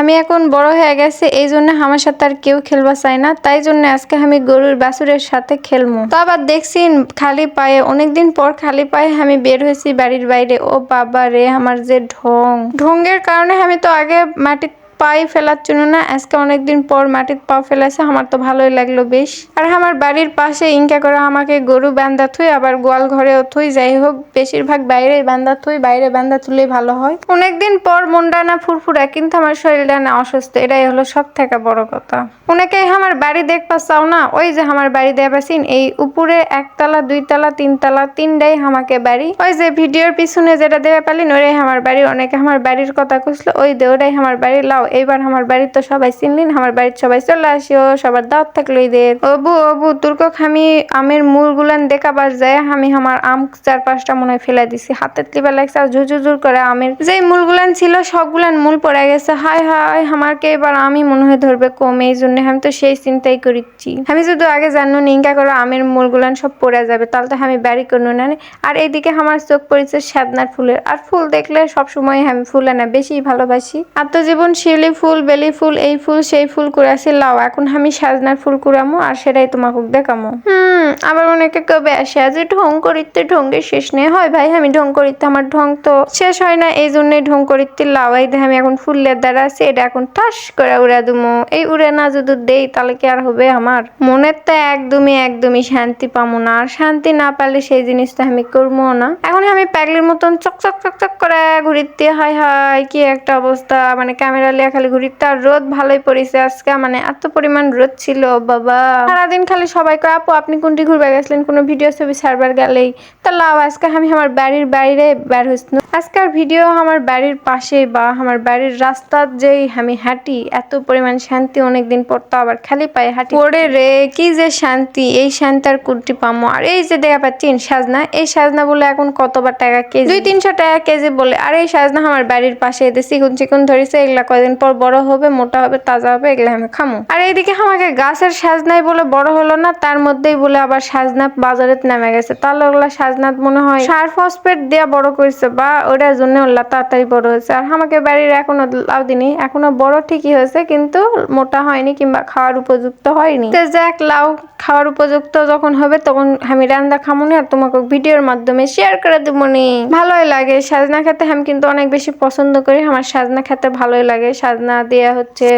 আমি এখন বড় হয়ে গেছে, এই জন্য আমার সাথে আর কেউ খেলবা চাই না। তাই জন্য আজকে আমি গরুর বাছুরের সাথে খেলব তো আবার দেখছি খালি পায়ে, অনেকদিন পর খালি পায়ে আমি বের হয়েছি বাড়ির বাইরে। ও বাবা রে, আমার যে ঢং। ঢঙ্গের কারণে আমি তো আগে মাটি পাই ফেলার জন্য না, আজকে অনেকদিন পর মাটির পা ফেলেছে, আমার তো ভালোই লাগল বেশ। আর আমার বাড়ির পাশে ইনকা করে আমাকে গরু বান্ধা থুই, আবার গোয়াল ঘরেও থুই, যাই হোক, বেশিরভাগ বাইরে বান্ধা থুই, বাইরে বান্ধা তুলেই ভালো হয়। অনেকদিন পর মনটা না ফুরফুরা, কিন্তু আমার শরীরটা না অসুস্থ, এটাই হলো সব থেকে বড় কথা। অনেকেই আমার বাড়ি দেখবা চাও না, ওই যে আমার বাড়ি দেবাসিন এই উপরে একতলা, দুইতলা, তিনতলা, তিনটাই আমাকে বাড়ি। ওই যে ভিডিওর পিছনে যেটা দেবে পালিন ওরাই আমার বাড়ি, অনেকে আমার বাড়ির কথা কইছিল ওই দে ওরাই আমার বাড়ি, লাও এইবার আমার বাড়ির তো সবাই চিনলিন, আমার বাড়ির সবাই চলে আসিও, সবার দাওয়াত থাকল ঈদের। অবু অবু তুর্কক আমি আমের মূল গুলান দেখাবার যায়, আমি আমার আম চার পাঁচটা মনে ফেলে দিছি, হাতের লিবার লাগছে আর ঝুঝুঝুর করে আমের। যে মূলগুলান ছিল সবগুলান মূল পড়ে গেছে, হায় হায়, আমাকে এবার আমি মনে হয় ধরবে কম, এই জন্য আমি তো সেই চিন্তাই করিচ্ছি। আমি যদি আগে জানো নিঙ্কা করে আমের মূলগুলান সব পড়ে যাবে, তাহলে তো আমি বাড়ি করব না আর এইদিকে আমার চোখ পড়েছে সাদনার ফুলের, আর ফুল দেখলে সব সময় আমি ফুল আনা, বেশি ভালোবাসি। আত্মজীবন শিউলি ফুল, বেলি ফুল, এই ফুল, সেই ফুল কুড়াছি লাও। এখন আমি সাজনার ফুল কুড়ামো আর সেটাই তোমাকে দেখামো। হুম, আবার অনেকে কবে আসে, আজ ঢং করিতে ঢঙ্গের শেষ নেই। হয় ভাই, আমি ঢং করিতে, আমার ঢং তো শেষ হয় না, এই জন্যই ঢং করিতে লাও এই দেখে আমি এখন ফুলের দ্বারা আছে, এটা এখন ঠাস করে উড়া দুমো। এই উড়ে না যদি দেই, তাহলে কি আর হবে আমার? মনের তো একদমই একদমই শান্তি পামো না। আর শান্তি না পারলে সেই জিনিসটা আমি করব না। এখন আমি প্যাগলির মতন চক চক চক চক করে ঘুরিতে হাই হাই কি একটা অবস্থা। মানে ক্যামেরা খালি ঘুরিতে আর রোদ ভালোই পড়েছে আজকে মানে এত পরিমাণ রোদ ছিল, বাবা। সারাদিন খালি সবাই কয় আপু, আপনি কোনটি ঘুরবে গেছিলেন? কোনো ভিডিও ছবি সার্ভার গেলেই। তা লাভ আজকে আমি আমার বাড়ির বাইরে বের হয়েছি আজকের ভিডিও আমার বাড়ির পাশে বা আমার বাড়ির রাস্তার যেই আমি হাঁটি, এত পরিমাণ শান্তি অনেকদিন পর তো আবার খালি পায়ে হাঁটি। পড়ে রে, কি যে শান্তি, এই শান্তি আর কুর্তি পামো। আর এই যে দেখা পাচ্ছেন সাজনা, এই সাজনা বলে এখন কতবার টাকা কেজি? দুই তিনশো টাকা কেজি বলে, আর এই সাজনা আমার বাড়ির পাশে এদের চিকুন চিকুন ধরেছে, এগুলা কয়দিন পর বড় হবে, মোটা হবে, তাজা হবে, এগুলা আমি খামো। আর এইদিকে আমাকে গাছের সাজনাই বলে বড় হলো না, তার মধ্যেই বলে আবার সাজনা বাজারে নেমে গেছে। তাহলে ওগুলা সাজনাত মনে হয় সার ফসফেট দেওয়া বড় করেছে বা ওটার জন্য ওগুলা তাড়াতাড়ি বড় হয়েছে। আর আমাকে বাড়ির এখনও লাউ দিনি, এখনও বড় ঠিকই হয়েছে, কিন্তু মোটা হয়নি কিংবা খাওয়ার উপযুক্ত হয়নি। তো যাক, লাউ খাওয়ার উপযুক্ত যখন হবে, তখন আমি রান্না খামুনি আর তোমাকে ভিডিওর মাধ্যমে শেয়ার করে দেবনি ভালোই লাগে, সাজনা খেতে আমি কিন্তু অনেক বেশি পছন্দ করি, আমার সাজনা খেতে ভালোই লাগে সাজনা দেওয়া হচ্ছে,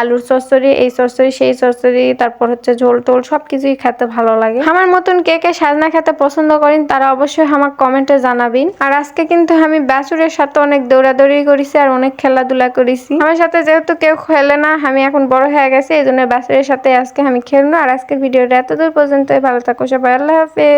আলুর চচ্চড়ি, এই চচ্চড়ি, সেই চচ্চড়ি, তারপর হচ্ছে ঝোল টোল সব কিছুই খেতে ভালো লাগে। আমার মতন কে কে সাজনা খেতে পছন্দ করেন, তারা অবশ্যই আমার কমেন্টে জানাবেন। আর আজকে কিন্তু আমি ব্যাচুরের সাথে অনেক দৌড়াদৌড়ি করেছি আর অনেক খেলাধুলা করেছি। আমার সাথে যেহেতু কেউ খেলে না, আমি এখন বড় হয়ে গেছি, এই জন্য ব্যাচুরের সাথে আজকে আমি খেলব। আর আজকের ভিডিওটা এতদূর পর্যন্ত ভালো থাকো সবাই, আল্লাহ হাফেজ।